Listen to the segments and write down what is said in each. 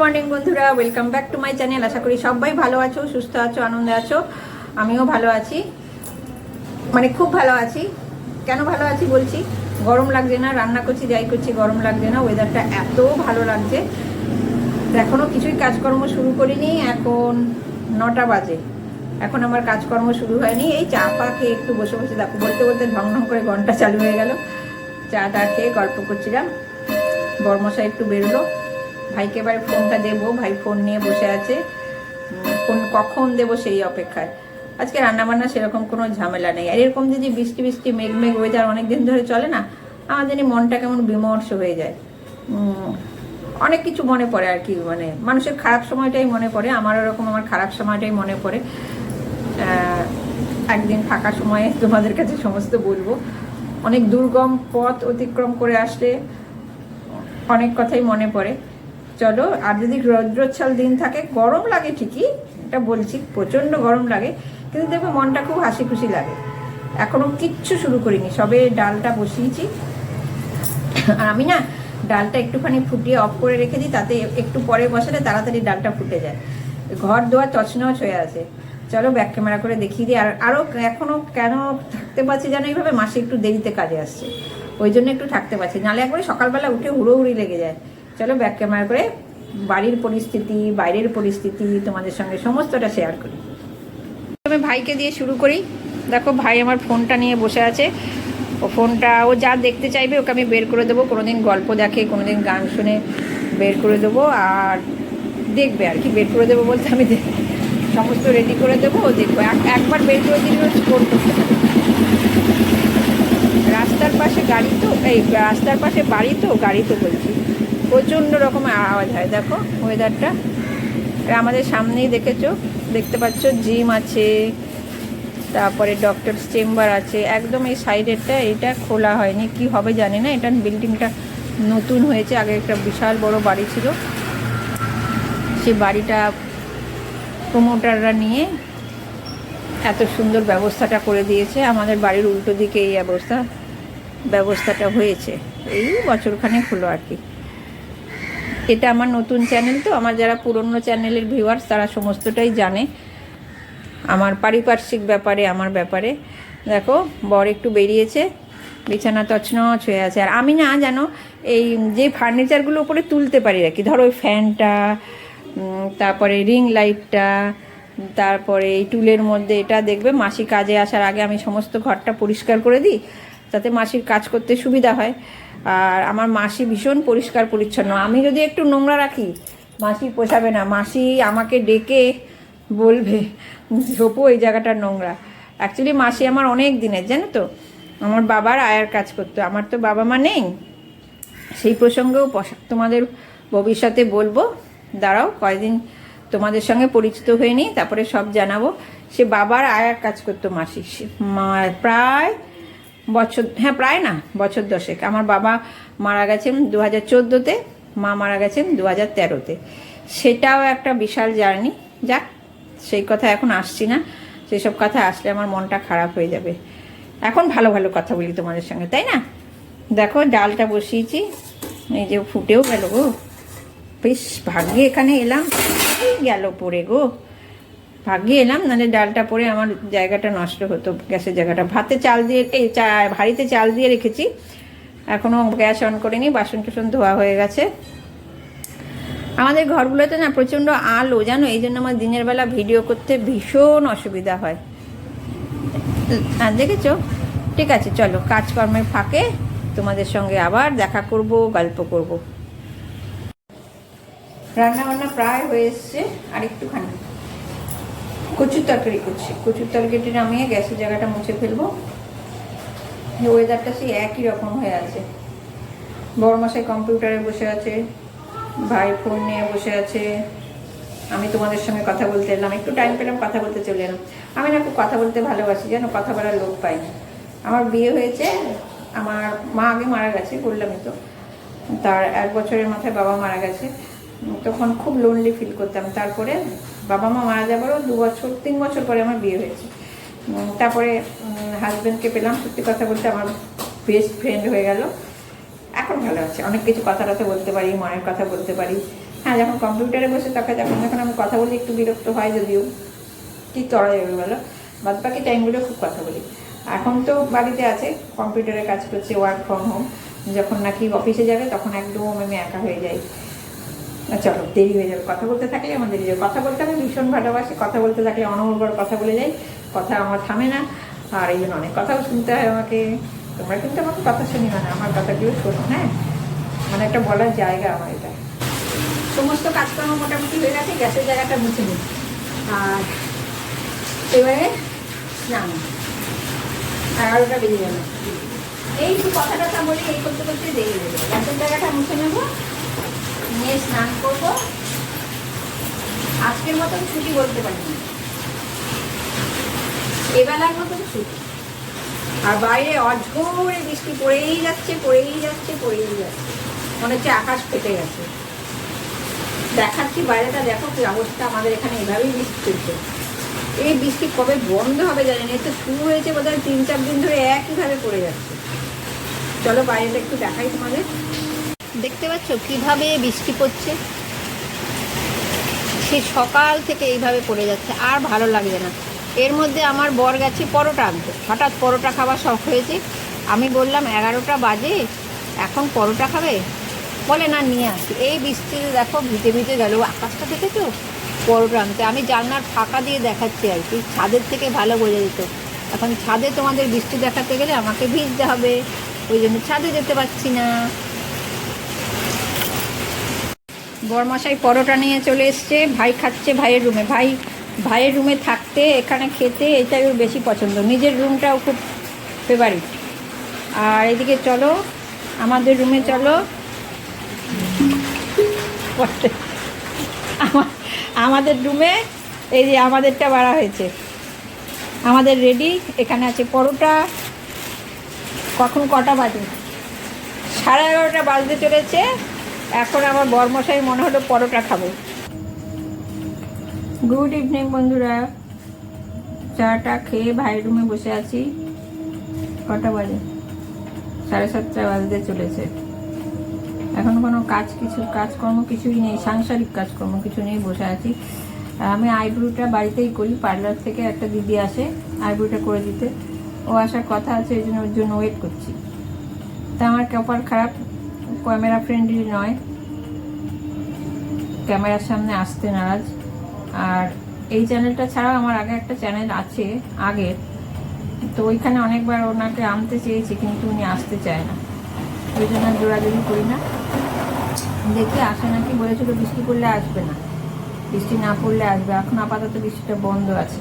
Morning বন্ধুরা। Welcome back to my channel আশা করি সবাই ভালো আছো, সুস্থ আছো, আনন্দে আছো। আমিও ভালো আছি। মানে খুব ভালো আছি। কেন ভালো আছি বলছি? গরম লাগছে না, রান্না করছি, যাই করছি, গরম লাগছে না। ওয়েদারটা এত ভালো লাগছে। এখনও কিছুই কাজকর্ম শুরু করিনি। এখন নটা বাজে। এখন আমার কাজকর্ম শুরু হয়নি। এই চা পা খেয়ে একটু বসে বসে দেখো, বলতে বলতে ঢং ঢং করে ঘণ্টা চালু হয়ে গেল। চা টা খেয়ে গল্প করছিলাম। বর্মশা একটু বেরোলো। ভাইকে এবার ফোনটা দেবো, ভাই ফোন নিয়ে বসে আছে। ফোন কখন দেবো সেই অপেক্ষায়। আজকে রান্নাবান্না সেরকম কোনো ঝামেলা নেই। আর এরকম যদি বৃষ্টি বৃষ্টি, মেঘ মেঘ ওয়েদার অনেক দিন ধরে চলে না জানি মনটা কেমন বিমর্ষ হয়ে যায়। অনেক কিছু মনে পড়ে আর কি মানে মানুষের খারাপ সময়টাই মনে পড়ে, আমার ওরকম আমার খারাপ সময়টাই মনে পড়ে। একদিন ফাঁকা সময়ে তোমাদের কাছে সমস্ত বলব। অনেক দুর্গম পথ অতিক্রম করে আসলে অনেক কথাই মনে পড়ে। চলো, আর যদি রৌদ্রোচ্ছল দিন থাকে, গরম লাগে ঠিকই, এটা বলছি, প্রচণ্ড গরম লাগে, কিন্তু দেখবে মনটা খুব হাসি খুশি লাগে। এখনও কিচ্ছু শুরু করিনি, সবে ডালটা বসিয়েছি। আর আমি না, ডালটা একটুখানি ফুটিয়ে অফ করে রেখে দিই, তাতে একটু পরে বসালে তাড়াতাড়ি ডালটা ফুটে যায়। ঘর দোয়ার তছনছ হয়ে আছে। চলো ব্যাক ক্যামেরা করে দেখিয়ে দিই, আর আরও এখনও কেন থাকতে পারছি যেন এইভাবে মাসে একটু দেরিতে কাজে আসছে। ওই জন্য একটু থাকতে পারছি নাহলে একবারে সকালবেলা উঠে হুড়োহুড়ি লেগে যায়। চলো ব্যাক ক্যামেরা করে বাড়ির পরিস্থিতি, বাইরের পরিস্থিতি তোমাদের সঙ্গে সমস্তটা শেয়ার করি। আমি ভাইকে দিয়ে শুরু করি। দেখো ভাই আমার ফোনটা নিয়ে বসে আছে। ও ফোনটা, ও যা দেখতে চাইবে ওকে আমি বের করে দেবো। কোনোদিন গল্প দেখে, কোনোদিন গান শুনে বের করে দেবো। আর দেখবে আর কি, বের করে দেবো বলতে আমি সমস্ত রেডি করে দেবো, ও দেখব। এক- একবার বের করে দিলে স্টোর করতে রাস্তার পাশে গাড়ি তো, এই রাস্তার পাশে বাড়ি তো, গাড়ি তো বলছি। প্রচণ্ড রকমের আওয়াজ হয়। দেখো ওয়েদারটা আর আমাদের সামনেই দেখেছ, দেখতে পাচ্ছ জিম আছে, তারপরে ডক্টরস চেম্বার আছে। একদম এই সাইডেরটা এটা খোলা হয়নি। কি হবে জানি না, এটা বিল্ডিংটা নতুন হয়েছে। আগে একটা বিশাল বড় বাড়ি ছিল। সে বাড়িটা প্রমোটাররা নিয়ে এত সুন্দর ব্যবস্থাটা করে দিয়েছে। আমাদের বাড়ির উল্টো দিকে এই অবস্থা, ব্যবস্থাটা হয়েছে। এই বছরখানেক হলো আর কি। এটা আমার নতুন চ্যানেল তো, আমার যারা পুরনো চ্যানেলের ভিউয়ার্স তারা সমস্তটাই জানে। আমার পারিপার্শ্বিক ব্যাপারে, আমার ব্যাপারে। দেখো, বর একটু বেরিয়েছে, বিছানা তছনছ হয়ে আছে। আর আমি না, জানো, এই যে ফার্নিচারগুলো উপরে তুলতে পারি আর কি। ধরো, ওই ফ্যানটা তারপরে রিং লাইটটা তারপরে এই টুলের মধ্যে এটা দেখবে, মাসি কাজে আসার আগে আমি সমস্ত ঘরটা পরিষ্কার করে দিই, যাতে মাসির কাজ করতে সুবিধা হয়। আর আমার মাসি ভীষণ পরিষ্কার পরিচ্ছন্ন। আমি যদি একটু নোংরা রাখি, মাসি পোষাবে না। মাসি আমাকে ডেকে বলবে ঝোপো এই জায়গাটা নোংরা। অ্যাকচুয়ালি মাসি আমার অনেক দিনের, জানো তো? আমার বাবার আয়ার কাজ করতো। আমার তো বাবা মা নেই। সেই প্রসঙ্গেও তোমাদের ভবিষ্যতে বলব। দাঁড়াও, কয়দিন তোমাদের সঙ্গে পরিচিত হয়ে নিই, তারপরে সব জানাব। সে বাবার আয়ার কাজ করতো মাসি। প্রায় বছর হ্যাঁ প্রায় না, বছর দশেক। আমার বাবা মারা গেছেন দু হাজার চোদ্দোতে, মা মারা গেছেন দু হাজার তেরোতে। সেটাও একটা বিশাল জার্নি। যাক, সেই কথা এখন আসছি না। সেসব কথা আসলে আমার মনটা খারাপ হয়ে যাবে। এখন ভালো ভালো কথা বলি তোমাদের সঙ্গে, তাই না? দেখো, ডালটা বসিয়েছি, এই যে ফুটেও গেল গো। বেশ ভাগ্যে এখানে এলাম গেল পড়ে গো। ভাগ্যে এলাম, নাহলে ডালটা পরে আমার জায়গাটা নষ্ট হতো, গ্যাসের জায়গাটা। ভাতে চাল দিয়ে, এই চা হাঁড়িতে চাল দিয়ে রেখেছি। এখনও গ্যাস অন করিনি বাসন টাসন ধোয়া হয়ে গেছে। আমাদের ঘরগুলোতে না প্রচণ্ড আলো, জানো? এই জন্য আমার দিনের বেলা ভিডিও করতে ভীষণ অসুবিধা হয়। আর দেখেছ? ঠিক আছে, চলো, কাজকর্মের ফাঁকে তোমাদের সঙ্গে আবার দেখা করব, গল্প করব। রান্না বান্না প্রায় হয়ে এসছে, আর একটুখানি। কচুর তরকারি করছি। কচুর তরকারিটা নামিয়ে গ্যাসের জায়গাটা মুছে ফেলব। ওয়েদারটা সেই একই রকম হয়ে আছে। বড় মশাই কম্পিউটারে বসে আছে, ভাই ফোন নিয়ে বসে আছে। আমি তোমাদের সঙ্গে কথা বলতে এলাম, একটু টাইম পেলাম, কথা বলতে চলে এলাম। আমি না খুব কথা বলতে ভালোবাসি, যেন কথা বলার লোক পাই আমার বিয়ে হয়েছে, আমার মা আগে মারা গেছে, বললামই তো। তার এক বছরের মাথায় বাবা মারা গেছে। তখন খুব লোনলি ফিল করতাম। তারপরে বাবা মা মারা যাবারও দু বছর, তিন বছর পরে আমার বিয়ে হয়েছে। তারপরে হাজব্যান্ডকে পেলাম। সত্যি কথা বলতে আমার বেস্ট ফ্রেন্ড হয়ে গেল। এখন ভালো আছে। অনেক কিছু কথা টথা বলতে পারি, মনের কথা বলতে পারি। হ্যাঁ যখন কম্পিউটারে বসে তখন, যখন যখন আমি কথা বলি, একটু বিরক্ত হয় যদিও। কি করা যাবে বলো? বাদ বাকি টাইমগুলো খুব কথা বলি। এখন তো বাড়িতে আছে কম্পিউটারে কাজ করছে ওয়ার্ক ফ্রম হোম যখন নাকি অফিসে যাবে, তখন একদম আমি একা হয়ে যাই। চলো, দেরি হয়ে যাবে। কথা বলতে থাকলে আমার দেরি যাবে। কথা বলতে আমি ভীষণ ভালোবাসি। কথা বলতে থাকলে অনবর কথা বলে যাই। কথা আমার থামে না। আর এই জন্য অনেক কথাও শুনতে হয় আমাকে। তোমরা কিন্তু আমাকে কথা শুনি না, আমার কথাটিও শোনো হ্যাঁ? মানে একটা বলার জায়গা আমার এটা। সমস্ত কাজকর্ম মোটামুটি হয়ে গেছে, গ্যাসের জায়গাটা মুছে নিই। আর এবারে স্নান। এগারোটা বেরিয়ে গেল। এই একটু কথা বলি, এই করতে করতে দেরি হয়ে যাবে। গ্যাসের জায়গাটা মুছে নেব। নিয়ে স্নান করব। আজকের মতন ছুটি বলতে পারি এবেলার মতন ছুটি। আর বাইরে অঝোরে বৃষ্টি পড়েই যাচ্ছে পড়েই যাচ্ছে পড়েই যাচ্ছে। মনে হচ্ছে আকাশ ফেটে গেছে। দেখাচ্ছি, বাইরেটা দেখো কি অবস্থা। আমাদের এখানে এভাবেই বৃষ্টি চলছে। এই বৃষ্টি কবে বন্ধ হবে জানি না তো শুরু হয়েছে বোধহয় তিন চার দিন ধরে একইভাবে পড়ে যাচ্ছে। চলো বাইরেটা একটু দেখাই তোমাদের। দেখতে পাচ্ছ কীভাবে বৃষ্টি পড়ছে? সে সকাল থেকে এইভাবে পড়ে যাচ্ছে, আর ভালো লাগছে না। এর মধ্যে আমার বর গেছে পরোটা আনতে। হঠাৎ পরোটা খাওয়া শখ হয়েছে। আমি বললাম, এগারোটা বাজে, এখন পরোটা খাবে? বলে, না, নিয়ে আসি। এই বৃষ্টিতে দেখো, ভিজে ভিজে গেল। আকাশটা দেখেছ? পরোটা আনতে। আমি জানলার ফাঁকা দিয়ে দেখাচ্ছি আর কি। ছাদের থেকে ভালো বোঝা যেত। এখন ছাদে তোমাদের বৃষ্টি দেখাতে গেলে আমাকে ভিজতে হবে। ওই জন্য ছাদে যেতে পারছি না। বরমশাই পরোটা নিয়ে চলে এসছে, ভাই খাচ্ছে ভাইয়ের রুমে। ভাই, ভাইয়ের রুমে থাকতে, এখানে খেতে, এটাই ওর বেশি পছন্দ। নিজের রুমটাও খুব ফেভারিট আর এদিকে চলো, আমাদের রুমে চলো। আমাদের রুমে, এই যে আমাদেরটা বাড়া হয়েছে। আমাদের রেডি এখানে আছে পরোটা। কখন কটা বাজে? সাড়ে এগারোটা বাজতে চলেছে। এখন আমার বরমশাই মনে হলো পরোটা খাব। গুড ইভিনিং বন্ধুরা। চাটা খেয়ে ভাইয়ের রুমে বসে আছি। কটা বাজে? সাড়ে সাতটা বাজতে চলেছে। এখন কোনো কাজ কিছু, কাজকর্ম কিছুই নেই, সাংসারিক কাজকর্ম কিছু নেই বসে আছি। আমি আইব্রোটা বাড়িতেই করি, পার্লার থেকে একটা দিদি আসে আইব্রোটা করে দিতে। ও আসার কথা আছে, এই জন্য ওর জন্য ওয়েট করছি। তা আমার কপাল খারাপ ক্যামেরা ফ্রেন্ডলি নয়। ক্যামেরার সামনে আসতে নারাজ। আর এই চ্যানেলটা ছাড়াও আমার আগে একটা চ্যানেল আছে আগের তো ওইখানে অনেকবার ওনাকে আনতে চেয়েছি, কিন্তু উনি আসতে চায় না। ওই জন্য জোরাজোরি করি না। দেখি আসে নাকি বলেছিল বৃষ্টি পড়লে আসবে না। বৃষ্টি না পড়লে আসবে। এখন আপাতত বৃষ্টিটা বন্ধ আছে।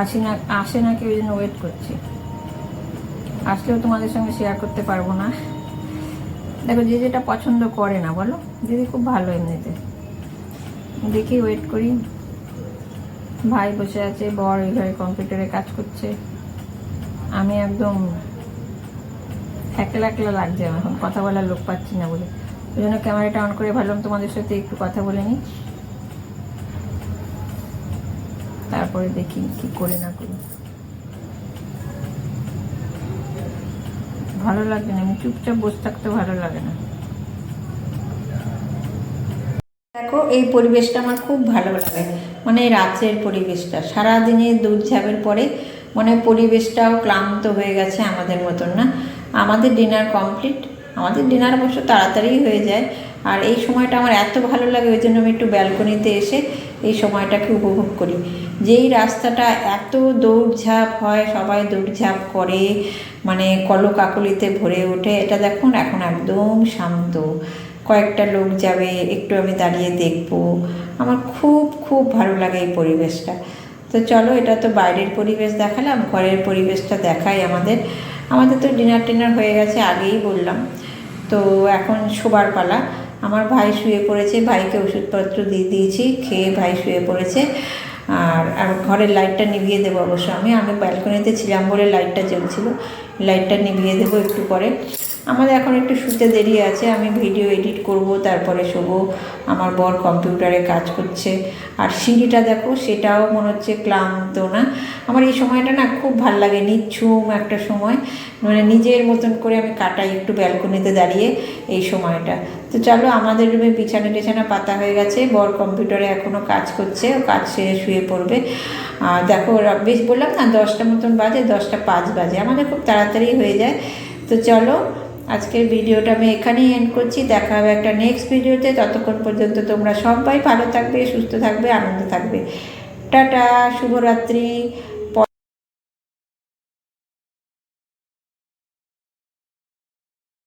আসে না, আসে নাকি ওই জন্য ওয়েট করছি। আসলেও তোমাদের সঙ্গে শেয়ার করতে পারব না। দেখো যে যেটা পছন্দ করে না, বলো? দিদি খুব ভালো এমনিতে। দেখি ওয়েট করি। ভাই বসে আছে, বর এই ঘরে কম্পিউটারে কাজ করছে। আমি একদম একলা একলা লাগছে আমার, এখন কথা বলার লোক পাচ্ছি না বলে। ওই জন্য ক্যামেরাটা অন করে ভাবলাম তোমাদের সাথে একটু কথা বলে নিই। তারপরে দেখি কি করে না করি। ভালো লাগে না, আমি চুপচাপ বসে থাকতে ভালো লাগে না। দেখো, এই পরিবেশটা আমার খুব ভালো লাগে মানে রাত্রের পরিবেশটা। সারাদিনের দৌড়ঝাঁপের পরে মানে পরিবেশটাও ক্লান্ত হয়ে গেছে আমাদের মতন না। আমাদের ডিনার কমপ্লিট, আমাদের ডিনার অবশ্য তাড়াতাড়ি হয়ে যায়। আর এই সময়টা আমার এত ভালো লাগে, ওই জন্য আমি একটু ব্যালকনিতে এসে এই সময়টাকে উপভোগ করি। যেই রাস্তাটা এত দৌড়ঝাঁপ হয়, সবাই দৌড়ঝাঁপ করে মানে কলকাকলিতে ভরে ওঠে, এটা দেখুন এখন একদম শান্ত। কয়েকটা লোক যাবে, একটু আমি দাঁড়িয়ে দেখব। আমার খুব খুব ভালো লাগে এই পরিবেশটা। তো চলো, এটা তো বাইরের পরিবেশ দেখালাম, ঘরের পরিবেশটা দেখাই আমাদের। আমাদের তো ডিনার টিনার হয়ে গেছে, আগেই বললাম। তো এখন শোবার পালা। আমার ভাই শুয়ে পড়েছে, ভাইকে ওষুধপত্র দিয়ে দিয়েছি, খেয়ে ভাই শুয়ে পড়েছে। আর আর ঘরের লাইটটা নিভিয়ে দেবো অবশ্য আমি। আমি ব্যালকনিতে ছিলাম বলে লাইটটা জ্বলছিল। লাইটটা নিভিয়ে দেবো একটু পরে। আমাদের এখন একটু শুতে দেরি আছে। আমি ভিডিও এডিট করব, তারপরে শোবো। আমার বর কম্পিউটারে কাজ করছে। আর সিঁড়িটা দেখো, সেটাও মনে হচ্ছে ক্লান্ত না। আমার এই সময়টা না খুব ভালো লাগে, নিচ্ছুম একটা সময়। মানে নিজের মতন করে আমি কাটাই একটু ব্যালকনিতে দাঁড়িয়ে এই সময়টা। তো চলো আমাদের রুমে বিছানা টিছানা পাতা হয়ে গেছে, বর কম্পিউটারে এখনও কাজ করছে, ও কাজ সেরে শুয়ে পড়বে। দেখো বেশ বললাম না, দশটা মতন বাজে, দশটা পাঁচ বাজে, আমাদের খুব তাড়াতাড়ি হয়ে যায়। তো চলো আজকের ভিডিওটা আমি এখানেই এন্ড করছি, দেখা হবে একটা নেক্সট ভিডিওতে, ততক্ষণ পর্যন্ত তোমরা সবাই ভালো থাকবে, সুস্থ থাকবে, আনন্দ থাকবে। টাটা, শুভরাত্রি।